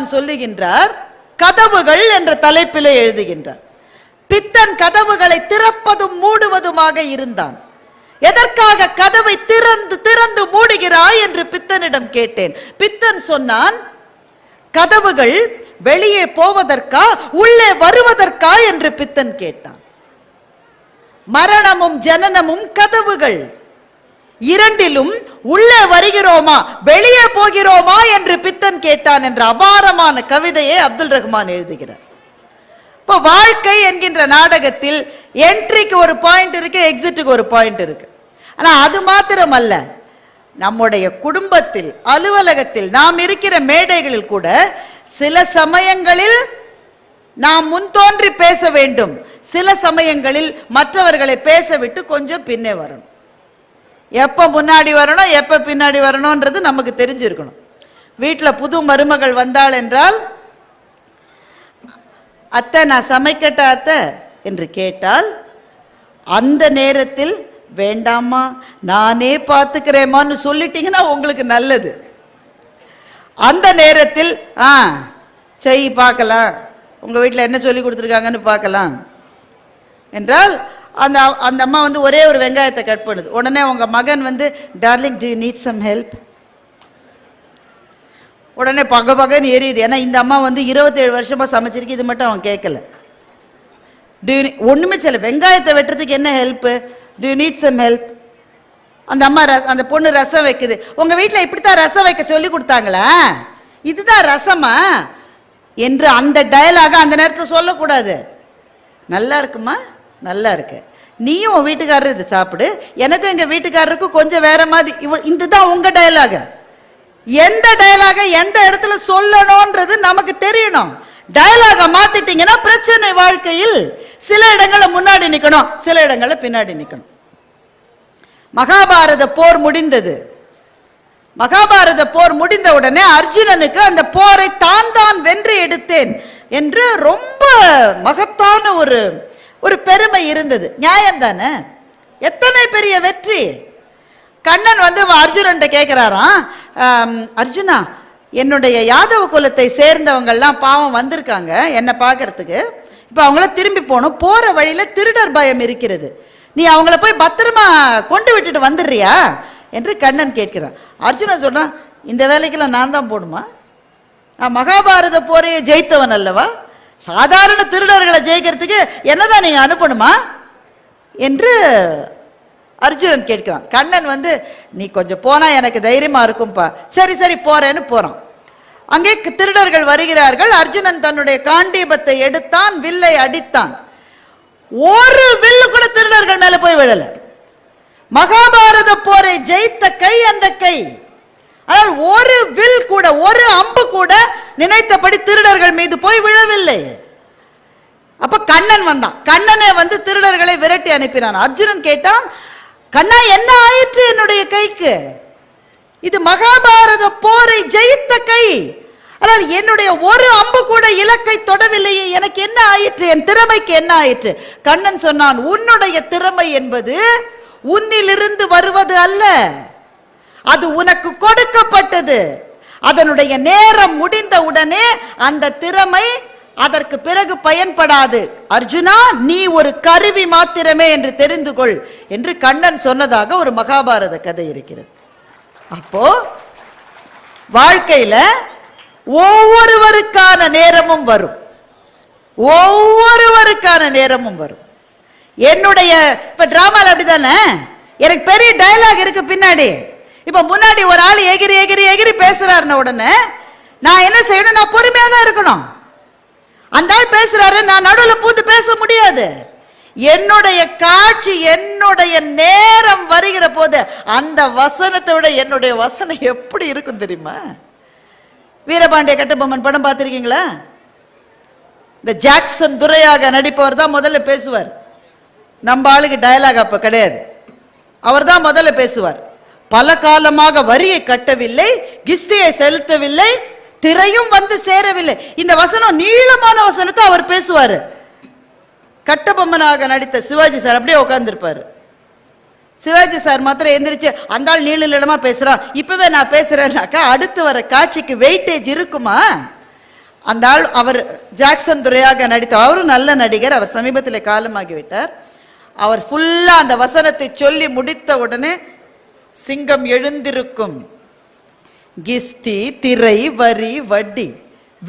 சொல்லுகின்றார் கதவுகள் என்ற தலைப்பிலே எழுதுகின்றார். பித்தன் கதவுகளை திறப்பதும் மூடுவதுமாக இருந்தான். எதற்காக கதவை திறந்து திறந்து மூடுகிறாய்? என்று பித்தனிடம் கேட்டேன். பித்தன் சொன்னான் கதவுகள் வெளியே போவதற்கா உள்ளே வருவதற்கா? என்று பித்தன் கேட்டான். மரணமும் ஜனனமும் கதவுகள். இரண்டிலும் உள்ளே வருகிறோமா? வெளியே போகிறோமா? என்று பித்தன் கேட்டான் என்ற அபாரமான கவிதையை அப்துல் ரஹ்மான் எழுதுகிறார். இப்போ வாழ்க்கை என்கின்ற நாடகத்தில் என்ட்ரிக்கு ஒரு பாயிண்ட் இருக்கு எக்ஸிட்டுக்கு ஒரு பாயிண்ட் இருக்கு. ஆனால் அது மாத்திரம் அல்ல நம்முடைய குடும்பத்தில் அலுவலகத்தில் நாம் இருக்கிற மேடைகளில் கூட சில சமயங்களில் நாம் முன்தோன்றி பேச வேண்டும். சில சமயங்களில் மற்றவர்களை பேச விட்டு கொஞ்சம் பின்னே வரணும். எப்போ முன்னாடி வரணும் எப்போ பின்னாடி வரணும்ன்றது நமக்கு தெரிஞ்சிருக்கணும். வீட்டில் புது மருமகள் வந்தாள் என்றால் அத்தை நான் சமைக்கட்டா அத்தை என்று கேட்டால் அந்த நேரத்தில் வேண்டாமா நானே பார்த்துக்கிறேம்மான்னு சொல்லிட்டீங்கன்னா உங்களுக்கு நல்லது. அந்த நேரத்தில் ஆ செய் பார்க்கலாம் உங்கள் வீட்டில் என்ன சொல்லி கொடுத்துருக்காங்கன்னு பார்க்கலாம் என்றால் அந்த அந்த அம்மா வந்து ஒரே ஒரு வெங்காயத்தை கட் பண்ணுது. உடனே உங்கள் மகன் வந்து darling I need some help உடனே பக பகன்னு எரியுது. ஏன்னா இந்த அம்மா வந்து இருபத்தேழு வருஷமாக சமைச்சிருக்கு இது மட்டும் அவன் கேட்கல டியூ ஒன்றுமே சில வெங்காயத்தை வெட்டுறதுக்கு என்ன help do you need some help அந்த அம்மா ரச அந்த பொண்ணு ரசம் வைக்குது. உங்கள் வீட்டில் இப்படி தான் ரசம் வைக்க சொல்லி கொடுத்தாங்களா? இதுதான் ரசமா? என்று அந்த டயலாக அந்த நேரத்தில் சொல்லக்கூடாது. நல்லா இருக்குமா? நல்லா இருக்கு. நீயும் உன் வீட்டுக்காரர் இது சாப்பிடு. எனக்கும் எங்கள் வீட்டுக்காரருக்கும் கொஞ்சம் வேற மாதிரி. இவ இதுதான் உங்கள் டயலாக எந்த டயலாக எந்த இடத்துல சொல்லணும்ன்றது நமக்கு தெரியணும். டயலாக மாத்திட்டீங்கன்னா பிரச்சனை வாழ்க்கையில் சில இடங்களை முன்னாடி நிற்கணும் சில இடங்களை பின்னாடி நிற்கணும் மகாபாரத போர் முடிந்தது. மகாபாரத போர் முடிந்த உடனே அர்ஜுனனுக்கு அந்த போரை தான் தான் வென்று எடுத்தேன் என்று ரொம்ப மகத்தான ஒரு ஒரு பெருமை இருந்தது. நியாயம் தானே? எத்தனை பெரிய வெற்றி? கண்ணன் வந்து அர்ஜுனன்ட்ட கேட்கிறாராம் அர்ஜுனா என்னுடைய யாதவ குலத்தை சேர்ந்தவங்கள்லாம் பாவம் வந்திருக்காங்க என்னை பார்க்கறதுக்கு. இப்போ அவங்கள திரும்பி போகணும். போகிற வழியில் திருடர் பயம் இருக்கிறது. நீ அவங்கள போய் பத்திரமா கொண்டு விட்டுட்டு வந்துடுறியா? என்று கண்ணன் கேட்கிறான். அர்ஜுனன் சொல்கிறான் இந்த வேலைக்கெல்லாம் நான் தான் போடுமா நான் மகாபாரத போரையே ஜெயித்தவன் அல்லவா? சாதாரண திருடர்களை ஜெயிக்கிறதுக்கு என்னதான் நீங்க அனுப்பணுமா? என்று அர்ஜுனன் கேட்கிறான். கண்ணன் வந்து நீ கொஞ்சம் போனா எனக்கு தைரியமா இருக்கும்பா. சரி சரி போறேன்னு போறான். அங்கே திருடர்கள் வருகிறார்கள். அர்ஜுனன் தன்னுடைய காண்டீபத்தை எடுத்தான் வில்லை அடித்தான். ஒரு வில்லு கூட திருடர்கள் மேல போய் விழல. மகாபாரத போரை ஜெயித்த கை அந்த கை. ஆனால் ஒரு வில் கூட ஒரு அம்பு கூட நினைத்தபடி திருடர்கள் மீது போய் விழவில்லை. அப்ப கண்ணன் வந்தான். கண்ணனை வந்து திருடர்களை விரட்டி அனுப்பினான். அர்ஜுனன் கேட்டான் கண்ணா என்ன ஆயிற்று என்னுடைய கைக்கு? இது மகாபாரத போரை ஜெயித்த கை. ஆனால் என்னுடைய ஒரு அம்பு கூட இலக்கை தொடவில்லையே. எனக்கு என்ன ஆயிற்று? என் திறமைக்கு என்ன ஆயிற்று? கண்ணன் சொன்னான் உன்னுடைய திறமை என்பது உன்னிலிருந்து வருவது அல்ல. அது உனக்கு கொடுக்கப்பட்டது. அதனுடைய நேரம் முடிந்த உடனே அந்த திறமை அதற்கு பிறகு பயன்படாது. அர்ஜுனா நீ ஒரு கருவி மாத்திரமே என்று தெரிந்து கொள் என்று கண்ணன் சொன்னதாக ஒரு மகாபாரத கதை இருக்கிறது. அப்போ வாழ்க்கையில ஒவ்வொருவருக்கான நேரமும் வரும். ஒவ்வொருவருக்கான நேரமும் வரும். என்னுடைய இப்ப டிராமால அப்படிதானே? எனக்கு பெரிய டயலாக் இருக்கு பின்னாடி. இப்ப முன்னாடி ஒரு ஆள் எகிரி எகிரி எகிரி பேசுறாருன உடனே நான் என்ன செய்யணும்? நான் பொறுமையா தான் இருக்கணும். அந்த ஆள் பேசுறாரு நான் நடுவில் பூந்து பேச முடியாது. என்னுடைய காட்சி என்னுடைய நேரம் வருகிற போது அந்த வசனத்தை விட என்னுடைய வசனம் எப்படி இருக்கும் தெரியுமா? வீரபாண்டிய கட்டபொம்மன் படம் பார்த்துருக்கீங்களா? இந்த ஜாக்சன் துரையாக நடிப்பவர் தான் முதல்ல பேசுவார். நம்ம ஆளுக்கு டயலாக் அப்ப கிடையாது. அவர் தான் முதல்ல பேசுவார். பல காலமாக வரியை கட்டவில்லை கிஸ்தியை செலுத்தவில்லை திரையும் வந்து சேரவில்லை. இந்த வசனம் நீளமான வசனத்தை அவர் பேசுவார். கட்டபொம்மனாக நடித்த சிவாஜி சார் அப்படியே உட்காந்துருப்பார் சிவாஜி சார் மாத்திரம் எந்திரிச்சு அந்த ஆள் நீள நீளமா பேசுறான். இப்பவே நான் பேசுறேன்னாக்கா அடுத்து வர காட்சிக்கு வெயிட்டேஜ் இருக்குமா? அந்த ஆள் அவர் ஜாக்சன் துரையாக நடித்த அவரும் நல்ல நடிகர் அவர் சமீபத்தில் காலமாகிவிட்டார். அவர் ஃபுல்லாக அந்த வசனத்தை சொல்லி முடித்த உடனே சிங்கம் எழுந்திருக்கும். கிஸ்தி திரை வரி வட்டி.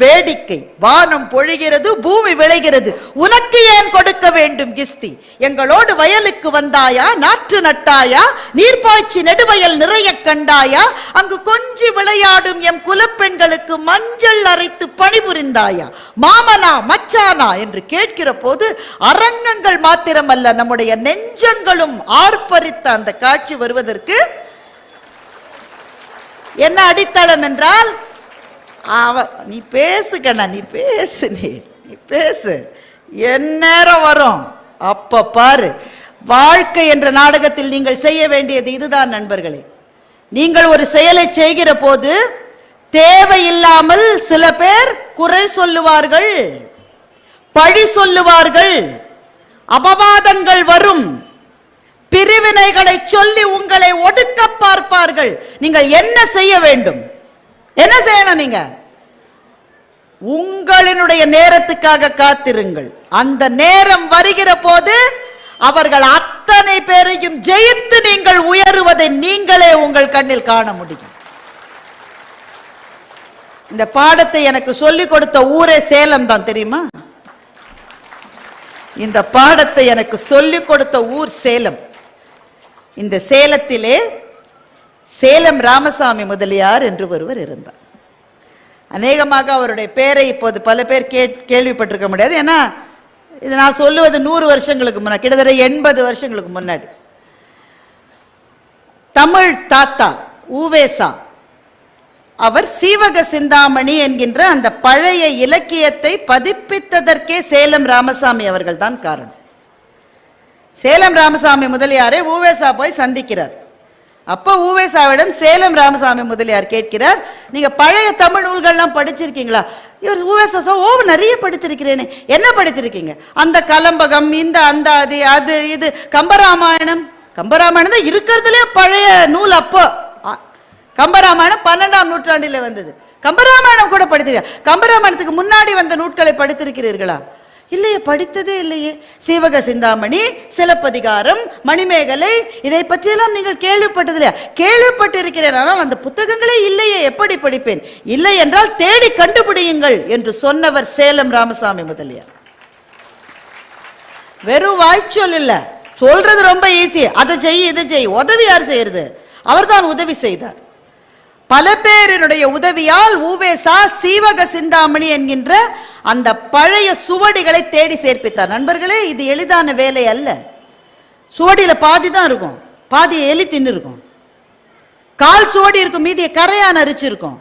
வேடிக்கை. வானம் பொழிகிறது பூமி விளைகிறது. உனக்கு ஏன் கொடுக்க வேண்டும் கிஸ்தி? எங்களோடு வயலுக்கு வந்தாயா? நாற்று நட்டாயா? நீர்ப்பாய்ச்சி நெடுவயல் நிறைய கண்டாயா? அங்கு கொஞ்சி விளையாடும் எம் குலப்பெண்களுக்கு மஞ்சள் அரைத்து பணிபுரிந்தாயா? மாமனா மச்சானா என்று கேட்கிற போது அரங்கங்கள் மாத்திரமல்ல நம்முடைய நெஞ்சங்களும் ஆர்ப்பரித்த அந்த காட்சி வருவதற்கு என்ன அடித்தளம் என்றால் அவ நீ பேசு கண்ணா நீ பேசு நீ நீ பேசு. என் நேரம் வரும். அப்ப பாரு. வாழ்க்கை என்ற நாடகத்தில் நீங்கள் செய்ய வேண்டியது இதுதான் நண்பர்களே. நீங்கள் ஒரு செயலை செய்கிற போது தேவையில்லாமல் சில பேர் குறை சொல்லுவார்கள் பழி சொல்லுவார்கள் அபவாதங்கள் வரும். பிரிவினைகளை சொல்லி உங்களை ஒடுக்க பார்ப்பார்கள். நீங்கள் என்ன செய்ய வேண்டும்? என்ன செய்யணும் நீங்க? உங்களினுடைய நேரத்துக்காக காத்திருங்கள். அந்த நேரம் வருகிற போது அவர்கள் அத்தனை பேரையும் ஜெயித்து நீங்கள் உயருவதை நீங்களே உங்கள் கண்ணில் காண முடியும். இந்த பாடத்தை எனக்கு சொல்லிக் கொடுத்த ஊரே சேலம் தான் தெரியுமா? இந்த பாடத்தை எனக்கு சொல்லிக் கொடுத்த ஊர் சேலம். இந்த சேலத்திலே சேலம் ராமசாமி முதலியார் என்று ஒருவர் இருந்தார். அநேகமாக அவருடைய பெயரை இப்போது பல பேர் கே கேள்விப்பட்டிருக்க முடியாது. ஏன்னா இது நான் சொல்லுவது நூறு வருஷங்களுக்கு முன்னாடி கிட்டத்தட்ட எண்பது வருஷங்களுக்கு முன்னாடி. தமிழ் தாத்தா ஊவேசா அவர் சீவக சிந்தாமணி என்கின்ற அந்த பழைய இலக்கியத்தை பதிப்பித்ததற்கே சேலம் ராமசாமி அவர்கள் தான் காரணம். சேலம் ராமசாமி முதலியாரை ஊவேசா போய் சந்திக்கிறார். அப்ப ஊவேசாவிடம் சேலம் ராமசாமி முதலியார் கேட்கிறார் நீங்க பழைய தமிழ் நூல்கள்லாம் படிச்சிருக்கீங்களா? இவர் ஊவேசா ஓ நிறைய படித்திருக்கிறேனே. என்ன படித்திருக்கீங்க? அந்த கலம்பகம் இந்த அந்த அது அது இது கம்பராமாயணம். கம்பராமாயணம் தான் இருக்கிறதுலே பழைய நூல் அப்போ. கம்பராமாயணம் பன்னெண்டாம் நூற்றாண்டிலே வந்தது. கம்பராமாயணம் கூட படித்திருக்க கம்பராமாயணத்துக்கு முன்னாடி வந்த நூட்களை படித்திருக்கிறீர்களா? இல்லையே படித்ததே இல்லையே. சீவக சிந்தாமணி சிலப்பதிகாரம் மணிமேகலை இதை பற்றியெல்லாம் நீங்கள் கேள்விப்பட்டதில்லையா கேள்விப்பட்டிருக்கிறேன் ஆனால் அந்த புத்தகங்களே இல்லையே எப்படி படிப்பேன்? இல்லை என்றால் தேடி கண்டுபிடியுங்கள் என்று சொன்னவர் சேலம் ராமசாமி முதலியார். வெறும் வாய்ச்சொல் இல்ல. சொல்றது ரொம்ப ஈஸி அதை செய் இதை செய். உதவி யார் செய்யறது. அவர்தான் உதவி செய்தார். பல பேரினுடைய உதவியால் ஊவேசா சீவக சிந்தாமணி என்கின்ற அந்த பழைய சுவடிகளை தேடி சேர்ப்பித்தார். நண்பர்களே இது எளிதான வேலை அல்ல. சுவடியில பாதி தான் இருக்கும். பாதி எலி தின்னு இருக்கும் கால் சுவடி இருக்கும் மீதிய கரையான் அரிச்சு இருக்கும்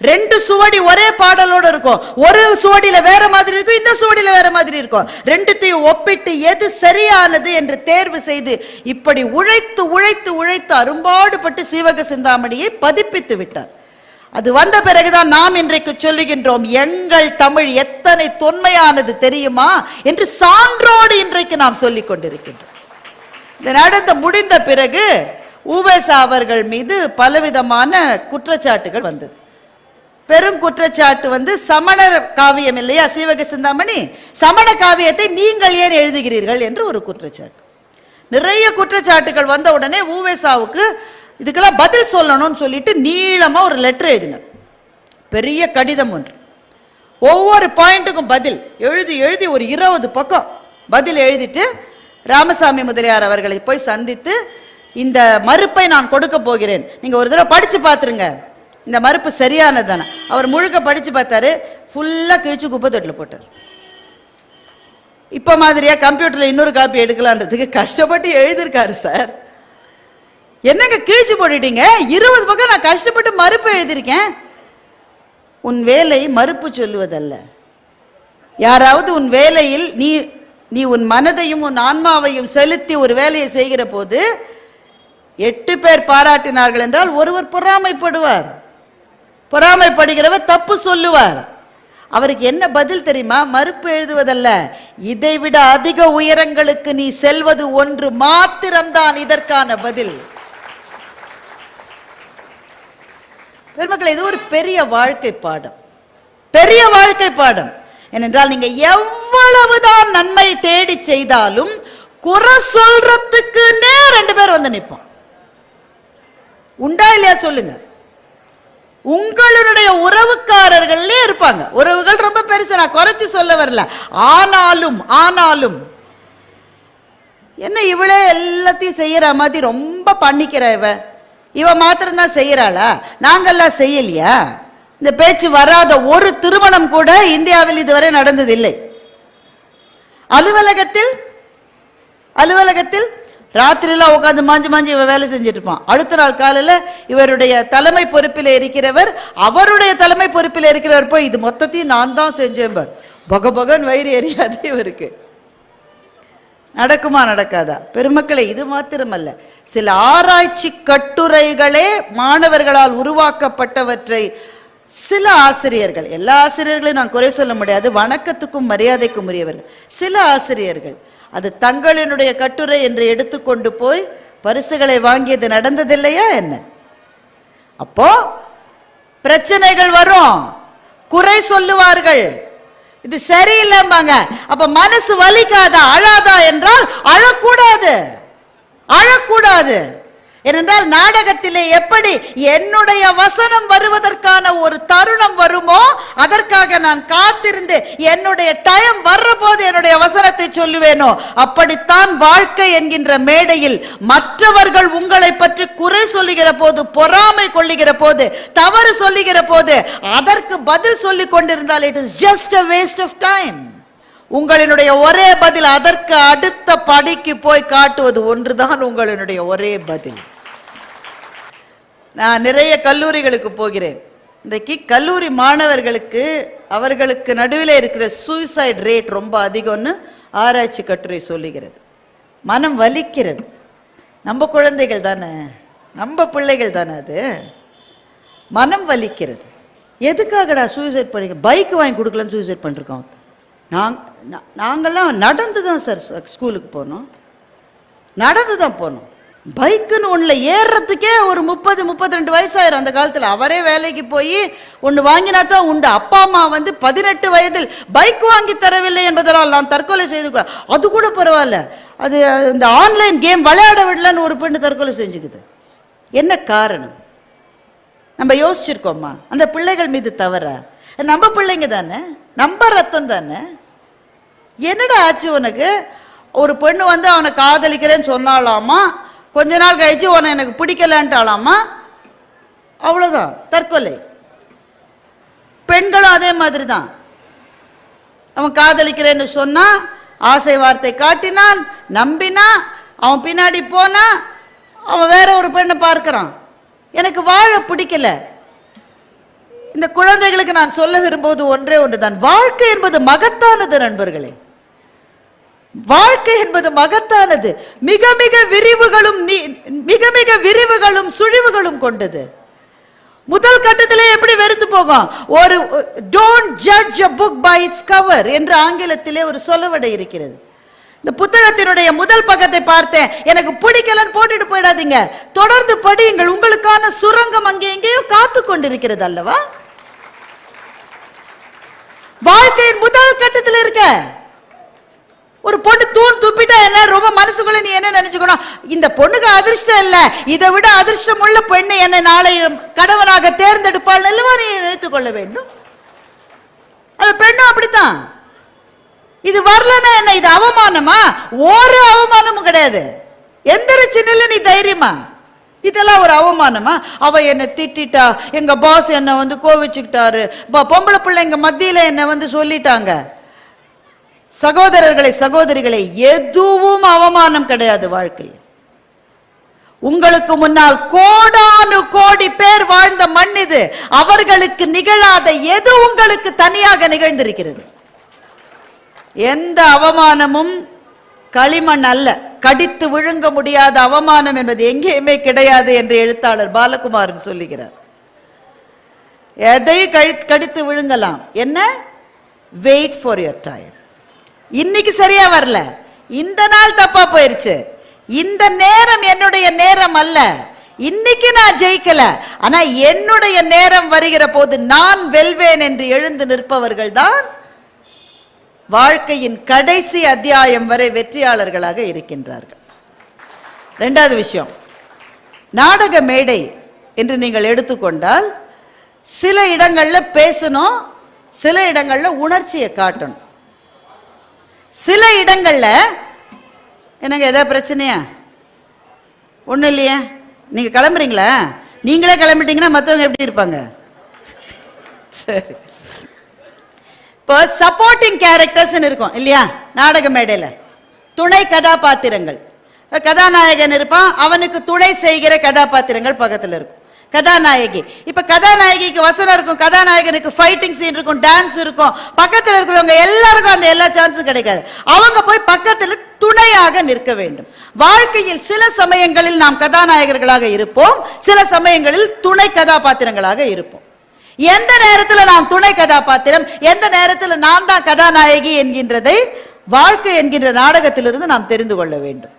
ரெண்டு சுவடி ஒரே பாடலோட இருக்கும். ஒரு சுவடியில வேற மாதிரி இருக்கும் இந்த சுவடியில வேற மாதிரி இருக்கும். ரெண்டுத்தையும் ஒப்பிட்டு எது சரியானது என்று தேர்வு செய்து இப்படி உழைத்து உழைத்து உழைத்து அரும்பாடுபட்டு சீவக சிந்தாமணியை பதிப்பித்து விட்டார். அது வந்த பிறகுதான் நாம் இன்றைக்கு சொல்லுகின்றோம் எங்கள் தமிழ் எத்தனை தொன்மையானது தெரியுமா? என்று சான்றோடு இன்றைக்கு நாம் சொல்லிக் கொண்டிருக்கின்றோம். இந்த நடந்த முடிந்த பிறகு உவேசா அவர்கள் மீது பலவிதமான குற்றச்சாட்டுகள் வந்தது. பெரும் குற்றச்சாட்டு வந்து சமண காவியம் இல்லையா? சீவக சிந்தாமணி? சமண காவியத்தை நீங்கள் ஏன் எழுதுகிறீர்கள் என்று ஒரு குற்றச்சாட்டு. நிறைய குற்றச்சாட்டுகள் வந்த உடனே ஊவேசாவுக்கு இதுக்கெல்லாம் பதில் சொல்லணும்னு சொல்லிட்டு நீளமா ஒரு லெட்டர் எழுதினார். பெரிய கடிதம் ஒன்று. ஒவ்வொரு பாயிண்ட்டுக்கும் பதில். எழுதி எழுதி ஒரு இருபது பக்கம் பதில் எழுதிட்டு ராமசாமி முதலியார் அவர்களை போய் சந்தித்து இந்த மறுப்பை நான் கொடுக்க போகிறேன். நீங்க ஒரு தடவை படிச்சு பார்த்துருங்க. இந்த மறுப்பு சரியானது தானே அவர் முழுக்க படித்து பார்த்தாரு ஃபுல்லாக கிழிச்சு குப்பை தொட்டில் போட்டார். இப்போ மாதிரியா கம்ப்யூட்டரில் இன்னொரு காப்பி எடுக்கலான்றதுக்கு கஷ்டப்பட்டு எழுதியிருக்காரு சார் என்னங்க கிழிச்சு போட்டுட்டீங்க? இருபது பக்கம் நான் கஷ்டப்பட்டு மறுப்பு எழுதியிருக்கேன். உன் வேலை மறுப்பு சொல்லுவதல்ல. யாராவது உன் வேலையில் நீ நீ உன் மனதையும் உன் ஆன்மாவையும் செலுத்தி ஒரு வேலையை செய்கிற போது எட்டு பேர் பாராட்டினார்கள் என்றால் ஒருவர் பொறாமைப்படுவார். பொறாமைப்படுகிறவர் தப்பு சொல்லுவார். அவருக்கு என்ன பதில் தெரியுமா? மறுப்பு எழுதுவதல்ல. இதைவிட அதிக உயரங்களுக்கு நீ செல்வது ஒன்று மாத்திரம்தான் இதற்கான பதில். பெருமக்கள் இது ஒரு பெரிய வாழ்க்கை பாடம். பெரிய வாழ்க்கை பாடம். ஏனென்றால் நீங்க எவ்வளவுதான் நன்மை தேடி செய்தாலும் குறை சொல்றதுக்குன்னே ரெண்டு பேர் வந்து நிற்போம் உண்டா இல்லையா சொல்லுங்க? உங்களுடைய உறவுக்காரர்களே இருப்பாங்க. உறவுகள் ரொம்ப பெருசு. நான் குறைச்சி சொல்ல வரல. ஆனாலும் ஆனாலும் என்ன இவளே எல்லாத்தையும் செய்யற மாதிரி ரொம்ப பண்ணிக்கிற இவ. இவ மாத்திரம்தான் செய்யறாளா? நாங்கெல்லாம் செய்யலையா? இந்த பேச்சு வராத ஒரு திருமணம் கூட இந்தியாவில் இதுவரை நடந்ததில்லை. அலுவலகத்தில் அலுவலகத்தில் ராத்திரியெல்லாம் உட்காந்து மாஞ்சி மாஞ்சி இவன் வேலை செஞ்சுட்டு இருப்பான் அடுத்த நாள் காலையில் இவருடைய தலைமை பொறுப்பில் இருக்கிறவர் அவருடைய தலைமை பொறுப்பில் இருக்கிறவர் போய் இது மொத்தத்தையும் நான் தான் செஞ்சேன் பக பகன் வயிறு எரியாது இவருக்கு. நடக்குமா நடக்காதா? பெருமக்களை இது மாத்திரமல்ல. சில ஆராய்ச்சி கட்டுரைகளே மாணவர்களால் உருவாக்கப்பட்டவற்றை சில ஆசிரியர்கள் எல்லா ஆசிரியர்களையும் நான் குறை சொல்ல முடியாது வணக்கத்துக்கும் மரியாதைக்கும் உரியவர்கள். சில ஆசிரியர்கள் அது தங்களினுடைய கட்டுரை என்று எடுத்துக்கொண்டு போய் பரிசுகளை வாங்கியது நடந்ததில்லையா என்ன? அப்போ பிரச்சனைகள் வரும். குறை சொல்லுவார்கள். இது சரியில்லைம்பாங்க. அப்ப மனசு வலிக்காதா அழாதா என்றால் அழக்கூடாது. அழக்கூடாது. ஏனென்றால் நாடகத்திலே எப்படி என்னுடைய வசனம் வருவதற்கான ஒரு தருணம் வருமோ அதற்காக நான் காத்திருந்து என்னுடைய டைம் வர்ற போது என்னுடைய வசனத்தை சொல்லுவேனோ அப்படித்தான் வாழ்க்கை என்கின்ற மேடையில் மற்றவர்கள் உங்களை பற்றி குறை சொல்லுகிற போது பொறாமை கொள்ளுகிற போது தவறு சொல்லுகிற போது அதற்கு பதில் சொல்லிக் கொண்டிருந்தால் it is just a waste of time உங்களினுடைய ஒரே பதில் அதற்கு அடுத்த படிக்கு போய் காட்டுவது ஒன்றுதான் உங்களினுடைய ஒரே பதில். நான் நிறைய கல்லூரிகளுக்கு போகிறேன். இன்றைக்கு கல்லூரி மாணவர்களுக்கு அவர்களுக்கு நடுவில் இருக்கிற சூசைட் ரேட் ரொம்ப அதிகம்னு ஆராய்ச்சி கட்டுரை சொல்லுகிறது. மனம் வலிக்கிறது. நம்ம குழந்தைகள் தானே? நம்ம பிள்ளைகள் தானே அது? மனம் வலிக்கிறது. எதுக்காகடா சூசைட் பண்ணி பைக் வாங்கி கொடுக்கலன்னு சூசைட் பண்ணிருக்கோம். நாங் நாங்கள்லாம் நடந்து தான் சார் ஸ்கூலுக்கு போனோம். நடந்து தான் போனோம். பைக்குன்னு ஒன்றில் ஏறுறதுக்கே ஒரு முப்பது முப்பத்தி ரெண்டு வயசாயிரும் அந்த காலத்தில். அவரே வேலைக்கு போய் ஒன்று வாங்கினா தான் உண்டு. அப்பா அம்மா வந்து பதினெட்டு வயதில் பைக் வாங்கி தரவில்லை என்பதனால் நான் தற்கொலை செய்து அது கூட பரவாயில்ல. அது இந்த ஆன்லைன் கேம் விளையாட விடலன்னு ஒரு பெண்ணு தற்கொலை செஞ்சுக்குது. என்ன காரணம்? நம்ம யோசிச்சிருக்கோம்மா. அந்த பிள்ளைகள் மீது தவறா. நம்ம பிள்ளைங்க தானே? நம்ம ரத்தம் தானே? என்னடா ஆச்சு உனக்கு? ஒரு பெண்ணு வந்து அவனை காதலிக்கிறேன்னு சொன்னாலாமா? கொஞ்ச நாள் கழிச்சு உன்னை எனக்கு பிடிக்கலன்ட்டாலாமா அவ்வளோதான் தற்கொலை. பெண்களும் அதே மாதிரி தான் அவன் காதலிக்கிறேன்னு சொன்னா ஆசை வார்த்தை காட்டினான் நம்பினா அவன் பின்னாடி போனா அவன் வேற ஒரு பெண்ணை பார்க்குறான். எனக்கு வாழ பிடிக்கல. இந்த குழந்தைகளுக்கு நான் சொல்ல விரும்புவது ஒன்றே ஒன்று தான் வாழ்க்கை என்பது மகத்தானது நண்பர்களே. வாழ்க்கை என்பது மகத்தானது. மிக மிக விரிவுகளும் மிக மிக விரிவுகளும் சுழிவுகளும் கொண்டது. முதல் கட்டத்திலே எப்படி வெறுத்து போகும்? ஒரு don't judge a book by its cover என்று ஆங்கிலத்திலே ஒரு சொல்லவடை இருக்கிறது. இந்த புத்தகத்தினுடைய முதல் பக்கத்தை பார்த்தேன். எனக்கு பிடிக்கலன்னு போட்டுட்டு போயிடாதீங்க. தொடர்ந்து படியுங்கள். உங்களுக்கான சுரங்கம் அங்கே எங்கேயோ காத்து கொண்டிருக்கிறது அல்லவா? வாழ்க்கையின் முதல் கட்டத்தில் இருக்க ஒரு பொண்ணு தூண் துப்பிட்டா என்ன? ரொம்ப மனசுக்குள்ள நீ என்ன நினைச்சுக்கணும்? இந்த பொண்ணுக்கு அதிர்ஷ்டம் இல்ல. இதை விட அதிர்ஷ்டம் உள்ள பெண்ணு என்னை நாளை கணவனாக தேர்ந்தெடுப்பாள் அல்லவா நீ நினைத்துக் கொள்ள வேண்டும்? அது பெண்ணும் அப்படித்தான். இது வரலன்னா என்ன? இது அவமானமா? ஒரு அவமானமும் கிடையாது. எந்த சின்ன நீ தைரியமா. இதெல்லாம் ஒரு அவமானமா? அவ என்னை திட்டிட்டா. எங்க பாஸ் என்னை வந்து கோவிச்சுக்கிட்டாரு. ப- பொம்பளை பிள்ளைங்க மத்தியில என்னை வந்து சொல்லிட்டாங்க. சகோதரர்களை சகோதரிகளை எதுவும் அவமானம் கிடையாது வாழ்க்கை உங்களுக்கு முன்னால் கோடானு கோடி பேர் வாழ்ந்த மண் இது. அவர்களுக்கு நிகழாத எது உங்களுக்கு தனியாக நிகழ்ந்திருக்கிறது? எந்த அவமானமும் களிமண் அல்ல. கடித்து விழுங்க முடியாத அவமானம் என்பது எங்கேயுமே கிடையாது என்று எழுத்தாளர் பாலகுமாரன் சொல்லுகிறார். எதை கழி கடித்து விழுங்கலாம்? என்ன? வெயிட் ஃபார் யுவர் டைம் இன்னைக்கு சரியா வரல. இந்த நாள் தப்பா போயிருச்சு. இந்த நேரம் என்னுடைய நேரம் அல்ல. இன்னைக்கு நான் ஜெயிக்கல. ஆனா என்னுடைய நேரம் வருகிற போது நான் வெல்வேன் என்று எழுந்து நிற்பவர்கள் தான் வாழ்க்கையின் கடைசி அத்தியாயம் வரை வெற்றியாளர்களாக இருக்கின்றார்கள். ரெண்டாவது விஷயம். நாடக மேடை என்று நீங்கள் எடுத்துக்கொண்டால் சில இடங்கள்ல பேசணும் சில இடங்கள்ல உணர்ச்சியை காட்டணும். சில இடங்கள்ல என்னங்க ஏதாவது பிரச்சனையா? ஒன்றும் இல்லையா. நீங்க கிளம்புறீங்களா? நீங்களே கிளம்பிட்டீங்கன்னா மற்றவங்க எப்படி இருப்பாங்க? சரி. இப்போ சப்போர்ட்டிங் கேரக்டர்ஸ் இருக்கும் இல்லையா? நாடக மேடையில். துணை கதாபாத்திரங்கள். கதாநாயகன் இருப்பான் அவனுக்கு துணை செய்கிற கதாபாத்திரங்கள் பக்கத்தில் இருக்கும். கதாநாயகி. இப்ப கதாநாயகிக்கு வசனம் இருக்கும் கதாநாயகனுக்கு ஃபைட்டிங் சீன் இருக்கும் டான்ஸ் இருக்கும். பக்கத்தில் இருக்கிறவங்க எல்லாருக்கும் அந்த எல்லா சான்ஸும் கிடைக்காது. அவங்க போய் பக்கத்தில் துணையாக நிற்க வேண்டும். வாழ்க்கையில் சில சமயங்களில் நாம் கதாநாயகர்களாக இருப்போம் சில சமயங்களில் துணை கதாபாத்திரங்களாக இருப்போம். எந்த நேரத்தில் நாம் துணை கதாபாத்திரம் எந்த நேரத்தில் நான் தான் கதாநாயகி என்கின்றதை வாழ்க்கை என்கின்ற நாடகத்திலிருந்து நாம் தெரிந்து கொள்ள வேண்டும்.